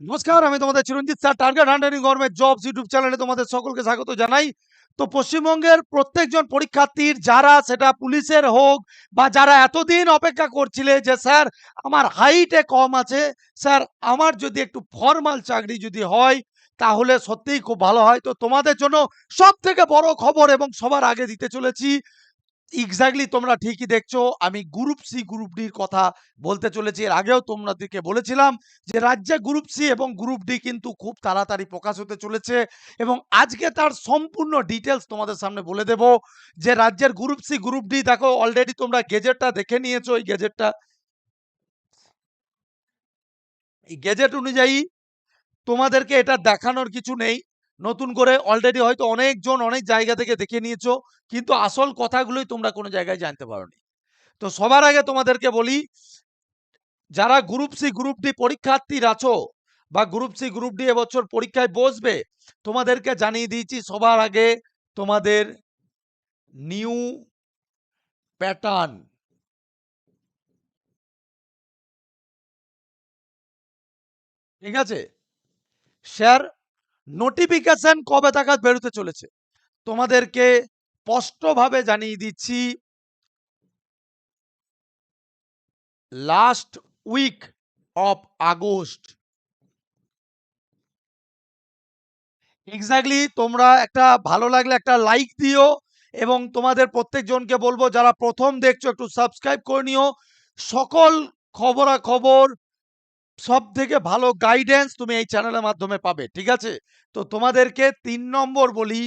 নমস্কার, আমি তোমাদের Chiranjit sir, target hundred government jobs YouTube চ্যানেলে তোমাদের সকলকে স্বাগত জানাই। তো পশ্চিমবঙ্গের প্রত্যেকজন পরীক্ষার্থীর, যারা সেটা পুলিশের হোক বা যারা এতদিন অপেক্ষা করছিলে যে, স্যার, আমার হাইটে কম আছে, স্যার, আমার যদি একটু ফর্মাল চাকরি যদি হয়, তাহলে সত্যিই খুব ভালো হয়। তো তোমাদের জন্য সব থেকে বড় খবর এবং সবার আগে দিতে চলেছি এক্স্যাক্টলি তোমরা ঠিকই দেখছ। আমি গ্রুপ সি গ্রুপ ডির কথা বলতে চলেছি। এর আগেও তোমাদেরকে বলেছিলাম যে রাজ্যে গ্রুপ সি এবং গ্রুপ ডি কিন্তু খুব তাড়াতাড়ি প্রকাশ হতে চলেছে এবং আজকে তার সম্পূর্ণ ডিটেলস তোমাদের সামনে বলে দেব যে রাজ্যের গ্রুপ সি গ্রুপ ডি দেখো অলরেডি তোমরা গেজেটটা দেখে নিয়েছো। এই গেজেটটা এই গেজেট অনুযায়ী তোমাদেরকে এটা দেখানোর কিছু নেই। নতুন করে অলরেডি হয়তো অনেকজন অনেক জায়গা থেকে দেখে নিয়েছো, কিন্তু আসল কথাগুলোই তোমরা কোনো জায়গায় জানতে পারোনি। তো সবার আগে তোমাদেরকে বলি, যারা গ্রুপ সি গ্রুপ ডি পরীক্ষার্থীর আছো বা গ্রুপ সি গ্রুপ ডি এবছর পরীক্ষায় বসবে, তোমাদেরকে জানিয়ে দিয়েছি সবার আগে তোমাদের নিউ প্যাটার্ন ঠিক আছে? শেয়ার নোটিফিকেশন কবে তাকাত বেরোতে চলেছে? তোমাদেরকে স্পষ্টভাবে জানিয়ে দিচ্ছি। Last week of August exactly তোমরা একটা ভালো লাগলে একটা লাইক দিও এবং তোমাদের প্রত্যেকজনকে বলব, যারা প্রথম দেখছ একটু সাবস্ক্রাইব করে নিও। সকল খবরা খবর সব থেকে ভালো গাইডেন্স তুমি এই চ্যানেলের মাধ্যমে পাবে, ঠিক আছে? তো তোমাদেরকে তিন নম্বর বলি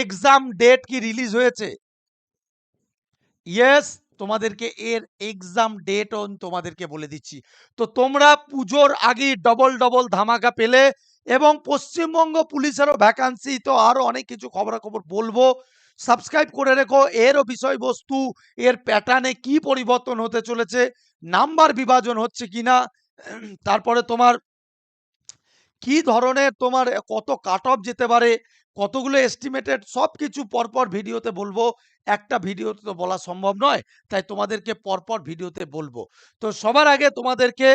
এক্সাম ডেট কি রিলিজ হয়েছে? ইয়েস তোমাদেরকে এর এক্সাম ডেট অন তোমাদেরকে বলে দিচ্ছি। তো তোমরা পুজোর আগে ডবল ডবল ধামাকা পেলে এবং পশ্চিমবঙ্গ পুলিশেরও ভ্যাকান্সি তো আরও অনেক কিছু খবরাখবর বলব। সাবস্ক্রাইব করে রেখো। এরও বিষয়বস্তু, এর প্যাটার্নে কি পরিবর্তন হতে চলেছে, নাম্বার বিভাজন হচ্ছে কিনা, তারপরে তোমার কি ধরনের তোমার কত কাট অফ যেতে পারে, কতগুলো এস্টিমেটেড সব কিছু পরপর ভিডিওতে বলব। একটা ভিডিওতে তো বলা সম্ভব নয়, তাই তোমাদেরকে পরপর ভিডিওতে বলব। তো সবার আগে তোমাদেরকে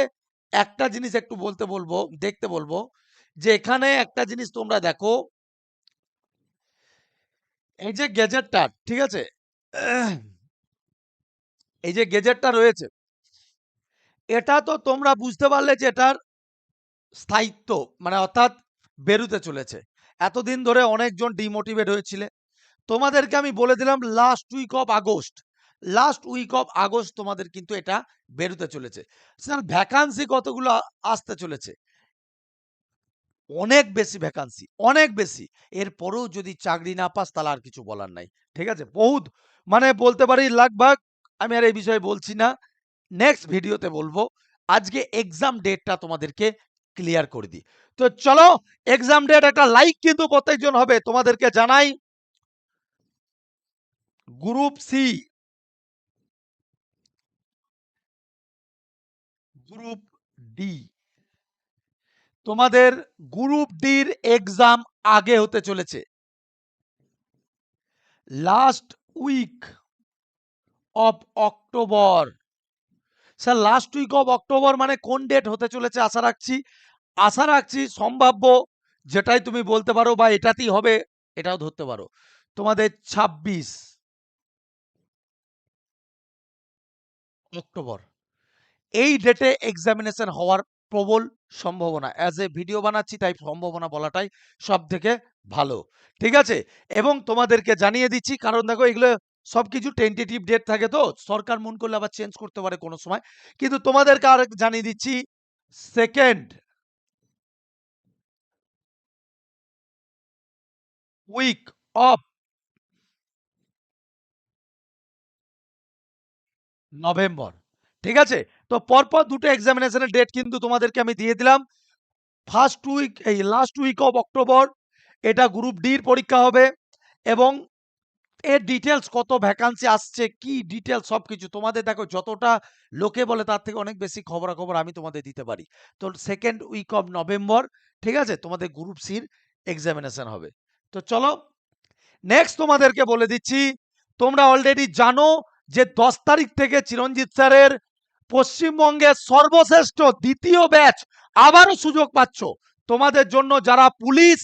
একটা জিনিস একটু বলতে বলব, দেখতে বলব, যে এখানে একটা জিনিস তোমরা দেখো এই যে গেজেটটা, ঠিক আছে? এই যে গেজেটটা রয়েছে, এটা তো তোমরা বুঝতে পারলে যে এটার স্থায়িত্ব মানে অর্থাৎ বেরুতে চলেছে। এতদিন ধরে অনেকজন ডিমোটিভেট হয়েছিলে। তোমাদেরকে আমি বলে দিলাম last week of August last week of August তোমাদের কিন্তু এটা বেরোতে চলেছে। স্যার ভ্যাকান্সি কতগুলো আসতে চলেছে? অনেক বেশি ভ্যাকান্সি অনেক বেশি। এরপরেও যদি চাকরি না পাস তাহলে আর কিছু বলার নাই, ঠিক আছে? বহুত মানে বলতে পারি লাগভাগ, আমি আর এই বিষয়ে বলছি না। নেক্সট ভিডিওতে বলব, আজকে এক্সাম ডেটটা তোমাদেরকে ক্লিয়ার করে দিই। তো চলো এক্সাম ডেট একটা লাইক কিন্তু প্রত্যেকজন হবে তোমাদেরকে জানাই। গ্রুপ সি গ্রুপ ডি তোমাদের গ্রুপ ডির এক্সাম আগে হতে চলেছে। Last week of October sir last week of October মানে কোন ডেট হতে চলেছে আশা রাখছি? আশা রাখছি সম্ভাব্য যেটাই তুমি বলতে পারো বা এটাতেই হবে, এটাও ধরতে পারো। তোমাদের ছাব্বিশ অক্টোবর এই ডেটে এক্সামিনেশন হওয়ার প্রবল সম্ভাবনা। অ্যাজ এ ভিডিও বানাচ্ছি, তাই সম্ভাবনা বলাটাই সব থেকে ভালো। ঠিক আছে? এবং তোমাদেরকে জানিয়ে দিচ্ছি, কারণ দেখো, এগুলো সবকিছু টেন্টেটিভ ডেট থাকে তো, সরকার মন করলে আবার চেঞ্জ করতে পারে কোনো সময়। কিন্তু তোমাদেরকে আর জানিয়ে দিচ্ছি সেকেন্ড উইক অফ নভেম্বর ঠিক আছে? তো পরপর দুটো এক্সামিনেশনের ডেট কিন্তু তোমাদেরকে আমি দিয়ে দিলাম। ফার্স্ট উইক এই লাস্ট উইক অফ অক্টোবর এটা গ্রুপ ডির পরীক্ষা হবে এবং এর ডিটেলস কত ভ্যাকান্সি আসছে, কি ডিটেলস সব কিছু তোমাদের দেখো, যতটা লোকে বলে তার থেকে অনেক বেশি খবরাখবর আমি তোমাদের দিতে পারি। তো সেকেন্ড উইক অফ নভেম্বর ঠিক আছে? তোমাদের গ্রুপ সির এক্সামিনেশন হবে। তো চলো নেক্সট তোমাদেরকে বলে দিচ্ছি, তোমরা অলরেডি জানো যে দশ তারিখ থেকে চিরঞ্জিত স্যারের পশ্চিমবঙ্গের সর্বশ্রেষ্ঠ দ্বিতীয় ব্যাচ আবারও সুযোগ পাচ্ছ। তোমাদের জন্য যারা পুলিশ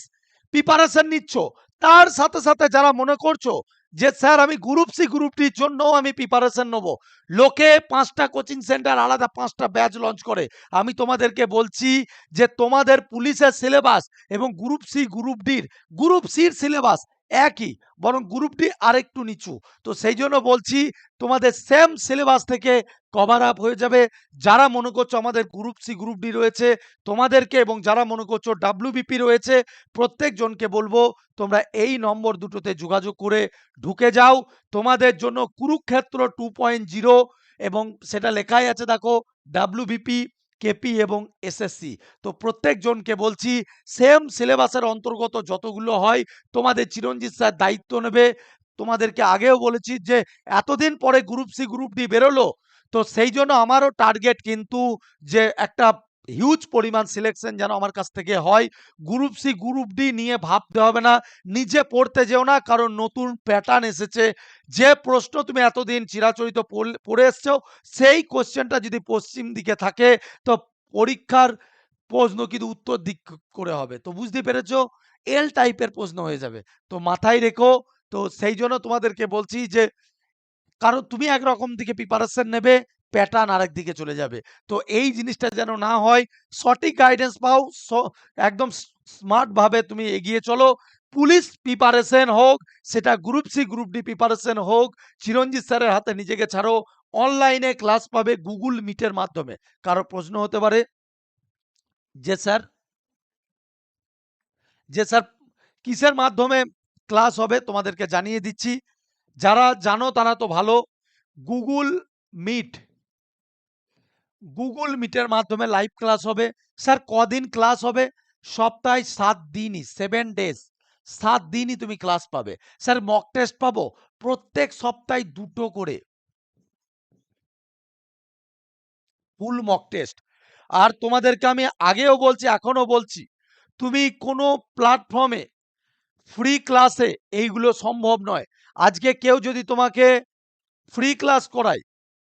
প্রিপারেশন নিচ্ছ, তার সাথে সাথে যারা মনে করছ যে, স্যার, আমি গ্রুপ সি গ্রুপটির জন্য আমি প্রিপারেশন নেব। লোকে পাঁচটা কোচিং সেন্টার আলাদা পাঁচটা ব্যাচ লঞ্চ করে। আমি তোমাদেরকে বলছি যে, তোমাদের পুলিশের সিলেবাস এবং গ্রুপ সি গ্রুপ ডির গ্রুপ সির সিলেবাস একই, বরং গ্রুপ ডি আরেকটু নিচু। তো সেই জন্য বলছি, তোমাদের সেম সিলেবাস থেকে কভার আপ হয়ে যাবে। যারা মনে করছ আমাদের গ্রুপ সি গ্রুপ ডি রয়েছে, তোমাদেরকে এবং যারা মনে করছ ডাব্লিউবিপি রয়েছে, প্রত্যেকজনকে বলব তোমরা এই নম্বর দুটোতে যোগাযোগ করে ঢুকে যাও। তোমাদের জন্য কুরুক্ষেত্র টু পয়েন্ট জিরো এবং সেটা লেখাই আছে দেখো ডাব্লিউবিপি কেপি এবং এসএসসি তো প্রত্যেকজনকে বলছি সেম সিলেবাসের অন্তর্গত যতগুলো হয়, তোমাদের চিরঞ্জিত স্যার দায়িত্ব নেবে। তোমাদেরকে আগেও বলেছি যে, এতদিন পরে গ্রুপ সি গ্রুপ ডি বেরোলো তো সেই জন্য আমারও টার্গেট কিন্তু যে একটা হিউজ পরিমাণ সিলেকশন যেন আমার কাছ থেকে হয়। গ্রুপ সি গ্রুপ ডি নিয়ে ভাবতে হবে না, নিজে পড়তে যেও না, কারণ নতুন প্যাটার্ন এসেছে। যে প্রশ্ন তুমি এতদিন চিরাচরিত পড়ে এসছো, সেই কোশ্চেনটা যদি পশ্চিম দিকে থাকে, তো পরীক্ষার প্রশ্ন কিন্তু উত্তর দিক করে হবে। তো বুঝতে পেরেছ? এল টাইপের প্রশ্ন হয়ে যাবে। তো মাথায় রেখো। তো সেই জন্য তোমাদেরকে বলছি যে কারণ তুমি একরকম দিকে প্রিপারেশন নেবে প্যাটার্ন আরেক দিকে চলে যাবে। তো এই জিনিসটা যেন না হয়, সঠিক গাইডেন্স পাও একদম স্মার্ট ভাবে তুমি এগিয়ে চলো। পুলিশ প্রিপারেশন হোক, সেটা group C group D preparation হোক, চিরঞ্জিত স্যারের হাতে নিজেকে ছাড়ো। অনলাইনে ক্লাস পাবে গুগল মিটের মাধ্যমে। কারও প্রশ্ন হতে পারে, যে স্যার যে স্যার, কিসের মাধ্যমে ক্লাস হবে? তোমাদেরকে জানিয়ে দিচ্ছি। যারা জানো তারা তো ভালো গুগল মিট গুগল মিটের মাধ্যমে লাইভ ক্লাস হবে। স্যার কদিন ক্লাস হবে? সপ্তাহে সাত দিনই সেভেন ডেজ সাত দিনই তুমি ক্লাস পাবে। স্যার মক টেস্ট পাবো। প্রত্যেক সপ্তাহে দুটো করে। ফুল মক টেস্ট আর তোমাদেরকে আমি আগেও বলছি এখনও বলছি, তুমি কোনো প্ল্যাটফর্মে ফ্রি ক্লাসে এইগুলো সম্ভব নয়। আজকে কেউ যদি তোমাকে ফ্রি ক্লাস করায়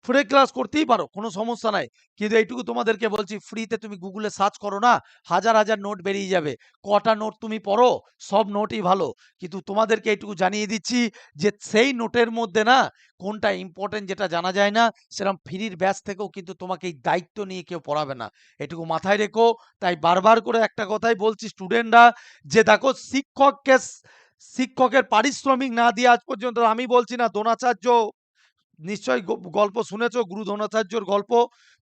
ফ্রি ক্লাস করতেই পারো, কোনো সমস্যা নাই। কিন্তু এইটুকু তোমাদেরকে বলছি ফ্রিতে তুমি গুগলে সার্চ করো না, হাজার হাজার নোট বেরিয়ে যাবে। কটা নোট তুমি পড়ো, সব নোটই ভালো। কিন্তু তোমাদেরকে এইটুকু জানিয়ে দিচ্ছি যে, সেই নোটের মধ্যে না, কোনটা ইম্পর্টেন্ট যেটা জানা যায় না সেরকম ফ্রির ব্যাচ থেকেও কিন্তু তোমাকে এই দায়িত্ব নিয়ে কেউ পড়াবে না। এটুকু মাথায় রেখো। তাই বারবার করে একটা কথাই বলছি স্টুডেন্টরা যে দেখো শিক্ষককে শিক্ষকের পারিশ্রমিক না দিয়ে আজ পর্যন্ত আমি বলছি না, দ্রোণাচার্য নিশ্চয় গল্প শুনেছ, গুরু দ্রোণাচার্যর গল্প,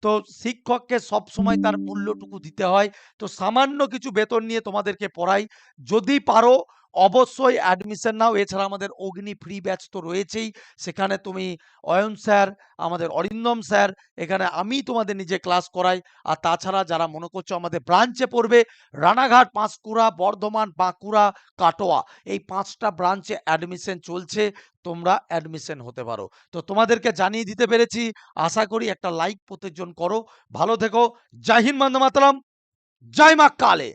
তো শিক্ষককে সব সময় তার মূল্যটুকু দিতে হয়। তো সামান্য কিছু বেতন নিয়ে তোমাদেরকে পড়াই। যদি পারো অবশ্যই অ্যাডমিশন নাও। এছাড়া আমাদের অগ্নি ফ্রি ব্যাচ তো রয়েছেই। সেখানে তুমি অয়ন স্যার আমাদের অরিন্দম স্যার এখানে আমি তোমাদের নিজে ক্লাস করাই। আর তাছাড়া যারা মনে করছ আমাদের ব্রাঞ্চে পড়বে, রানাঘাট, পাঁশকুড়া, বর্ধমান, বাঁকুড়া, কাটোয়া, এই পাঁচটা ব্রাঞ্চে অ্যাডমিশন চলছে। তোমরা অ্যাডমিশন হতে পারো। তো তোমাদেরকে জানিয়ে দিতে পেরেছি। আশা করি একটা লাইক প্রত্যেকজন করো। ভালো থেকো। জয় হিন্দ মাতরম। জয় মা কালে।